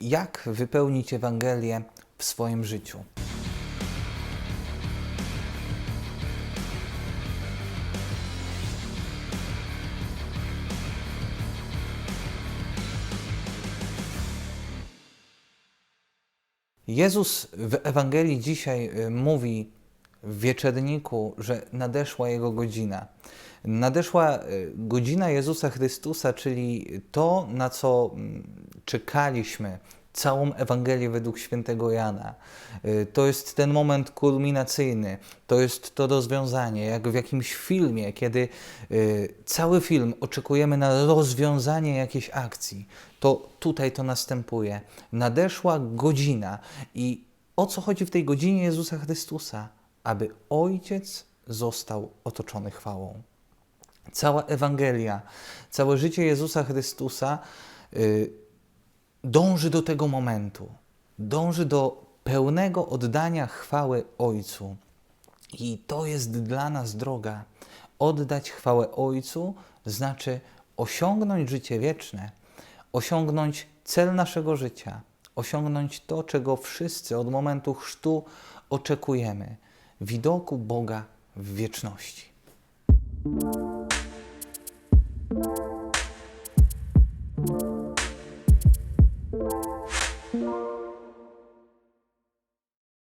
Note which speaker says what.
Speaker 1: jak wypełnić Ewangelię w swoim życiu. Jezus w Ewangelii dzisiaj y, mówi w wieczerniku, że nadeszła Jego godzina. Nadeszła y, godzina Jezusa Chrystusa, czyli to, na co mm, czekaliśmy całą Ewangelię według świętego Jana. Y, To jest ten moment kulminacyjny, to jest to rozwiązanie, jak w jakimś filmie, kiedy y, cały film oczekujemy na rozwiązanie jakiejś akcji, to tutaj to następuje. Nadeszła godzina i o co chodzi w tej godzinie Jezusa Chrystusa? Aby Ojciec został otoczony chwałą. Cała Ewangelia, całe życie Jezusa Chrystusa y, dąży do tego momentu. Dąży do pełnego oddania chwały Ojcu. I to jest dla nas droga. Oddać chwałę Ojcu znaczy osiągnąć życie wieczne, osiągnąć cel naszego życia, osiągnąć to, czego wszyscy od momentu chrztu oczekujemy widoku Boga w wieczności.